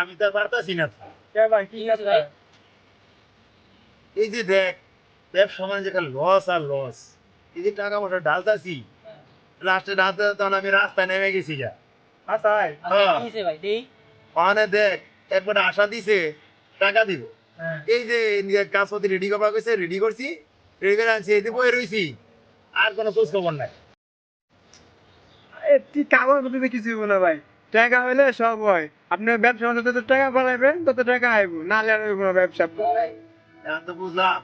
আমি তো আর পারতাছি না। এই যে দেখ ব্যবসা মানে যেখানে লস আর লস এই যে টাকা পয়সা ঢালতাছি লাস্টে ঢালতে তখন আমি রাস্তায় নেমে গেছি যা হ্যাঁ। ওখানে দেখ একবার আশা দিছে টাকা দিব। হ্যাঁ। এই যে নিজের কাজপত্র রেডি করা গেছে রেডি করছি রেডি করে আনছি এই বই রইছি। আর কোনো খোঁজ খবর নাই। এ তুই কিছু না ভাই? টাকা হইলে সব হয়। আপনি ব্যবসা যত টাকা বাড়াইবেন তত টাকা আইব। না হলে আর হইব না ব্যবসা। এখন তো বুঝলাম।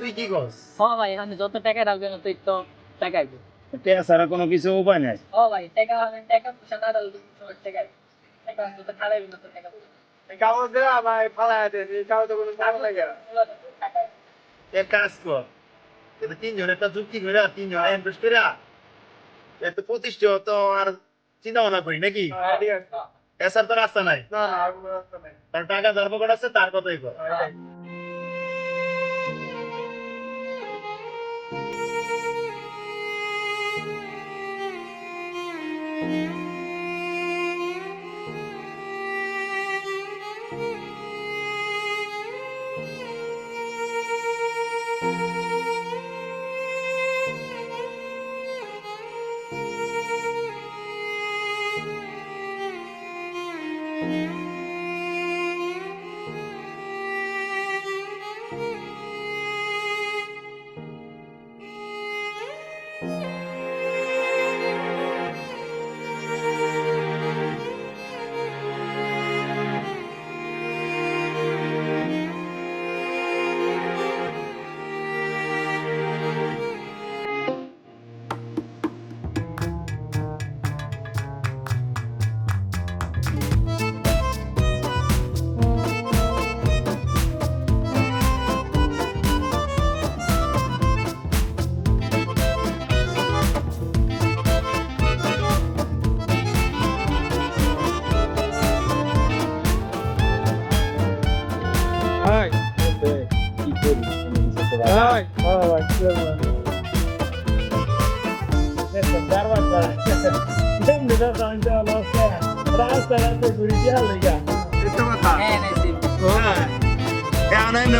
তুই কি করস? হ ভাই এখানে যত টাকা রাখবেন তুই তো টাকা আইবো। টাকা ছাড়া কোনো কিছু উপায় নাই। ও ভাই টাকা হবে টাকা পয়সা না দিলে তোমার টাকা আইবো। টাকা তো না তো টাকা পয়সা। কাগজ দেওয়া ভাই ফালাই দেন এই কাগজ কোনো কাম লাগে। এক কাজ কর কিন্তু তিনজন একটা চুক্তি করে তিনজন ইনভেস্ট করে একটা প্রতিষ্ঠিত তো আর চিন্তা ভাবনা করি নাকি? হ্যাঁ, এসার তো রাস্তা নাই। টাকা যার পকেট আছে তার কথাই কর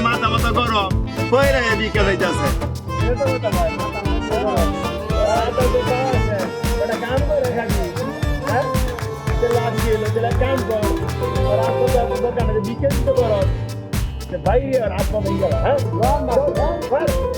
মাথা মুন্ডু গরম। আর তো তো কাজ আছে। একটা কাম করে খাবি। হ্যাঁ? কাম কর। বিকেল দিতে করো। যে বাইরে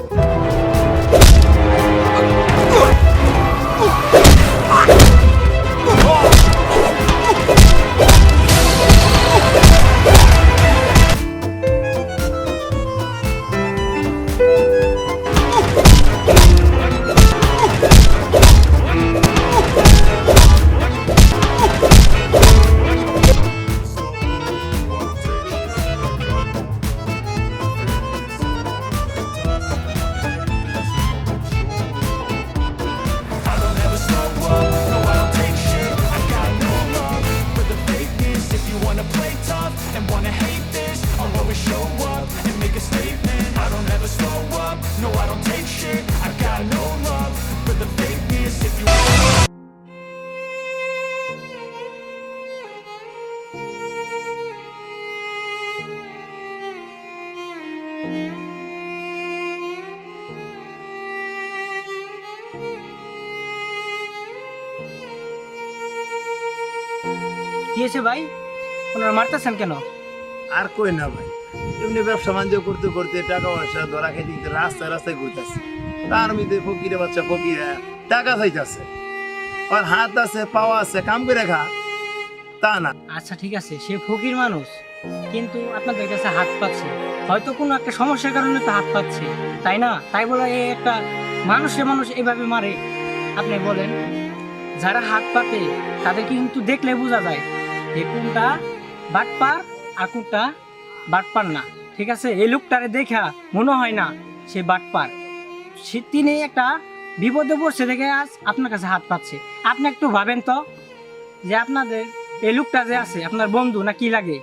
tough and wanna hate this I'll always show up and make a statement. I don't ever slow up, no I don't take shit i got no love for the fakeness if you ये से भाई? ওনারা মারতেছেন কেন? আর কই না ভাই। এমনি ব্যবসা বাণিজ্য করতে করতে টাকা পয়সা ধরা খেতে খেতে রাস্তায় রাস্তায় ঘুরতেছে। তার মধ্যে ফকিরে বাচ্চা ফকিরে টাকা চাইতেছে। আর হাত আছে পাওয়া আছে কাম করে খা। তা না। আচ্ছা ঠিক আছে সে ফকির মানুষ কিন্তু আপনাদের কাছে হাত পাচ্ছে। হয়তো কোনো একটা সমস্যার কারণে তো হাত পাচ্ছে তাই না? তাই বলে এই একটা মানুষে মানুষ এভাবে মারে। আপনি বলেন যারা হাত পাতে তাদেরকে কিন্তু দেখলে বোঝা যায় যে কোনটা বাটপার আর কোনটা বাটপার না, ঠিক আছে? এই লোকটারে দেখা মনে হয় না সে বাটপার। সে তিনি একটা বিপদে পড়ছে দেখে আজ আপনার কাছে হাত পাচ্ছে। আপনি একটু ভাবেন তো যে আপনাদের এই লোকটা যে আছে, আপনার বন্ধু না কি লাগে?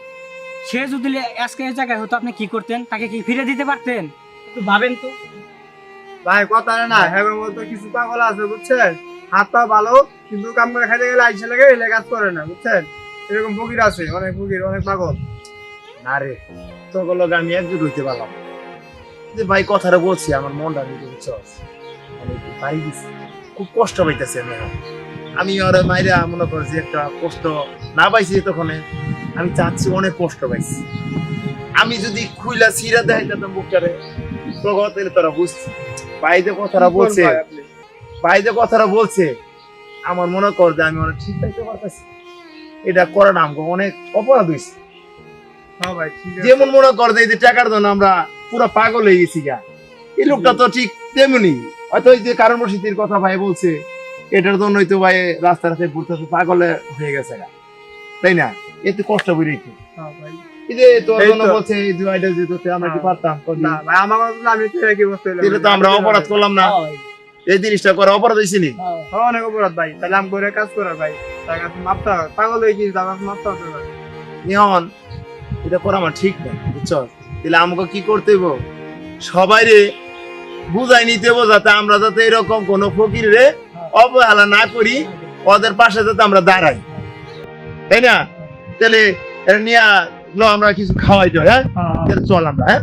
সে যদি আজকে এই জায়গায় হতো আপনি কি করতেন? তাকে কি ফিরে দিতে পারতেন? একটু ভাবেন তো। ভাই, কথা না হ্যাঁ মতো কিছু পাগল আছে, বুঝছেন? হাত পা ভালো, কিন্তু কাম করে খাইতে গেলে আইসে লাগে, এলে কাজ করে না, বুঝছেন? এরকম ফকির আছে অনেক ফকির অনেক পাগল। না রে তখন লোক আমি একজুট হইতে পারলাম যে ভাই কথাটা বলছি আমার মনটা নিতে বুঝছস আমি একটু বাড়ি গেছি খুব কষ্ট পাইতেছি আমি এখন। আমি ওর মাইরা মনে কর যে একটা কষ্ট না পাইছি তখন আমি চাচ্ছি অনেক কষ্ট পাইছি। আমি যদি খুইলা সিরা দেখাইতাম বুকটারে তখন তাহলে তোরা বুঝছি বাইরে কথাটা বলছে যে কথাটা বলছে আমার মনে কর যে আমি অনেক ঠিক পাইতে পারতেছি। এটা করাটা আমাকে অনেক অপরাধ হয়েছে হ্যাঁ যেমন মনে কর যে টাকার জন্য আমরা পুরো পাগল হয়ে গেছি গা। এই লোকটা তো ঠিক তেমনি হয়তো ওই যে কারণ বসিতির কথা ভাই বলছে এটার জন্যই তো ভাই রাস্তা রাস্তায় ঘুরতেছে পাগলে হয়ে গেছে গা। তাই না? এতে কষ্ট বেরিয়ে হ্যাঁ ভাই। এই যে তোর জন্য বলছে এই যে আইডা যে আমরা কি হ্যাঁ। পারতাম কদি? না ভাই আমার আমি তো আমরা অপরাধ করলাম না। এই জিনিসটা করা অপরাধ হয়েছি নি? হ্যাঁ, অনেক অপরাধ ভাই। তাহলে আমি করে কাজ করার ভাই। তার কাছে মাপতে হবে পাগল হয়ে গেছি তার কাছে মাপতে হবে। এটা করা আমার ঠিক না বুঝছ? তাহলে আমাকে কি করতে হইব? সবাই রে বুঝাই নিতে হইব যাতে আমরা যাতে এরকম কোন ফকির রে অবহেলা না করি ওদের পাশে যাতে আমরা দাঁড়াই। তাই না? তাহলে এটা নিয়ে আমরা কিছু খাওয়াই তো হ্যাঁ? হ্যাঁ। চল আমরা হ্যাঁ?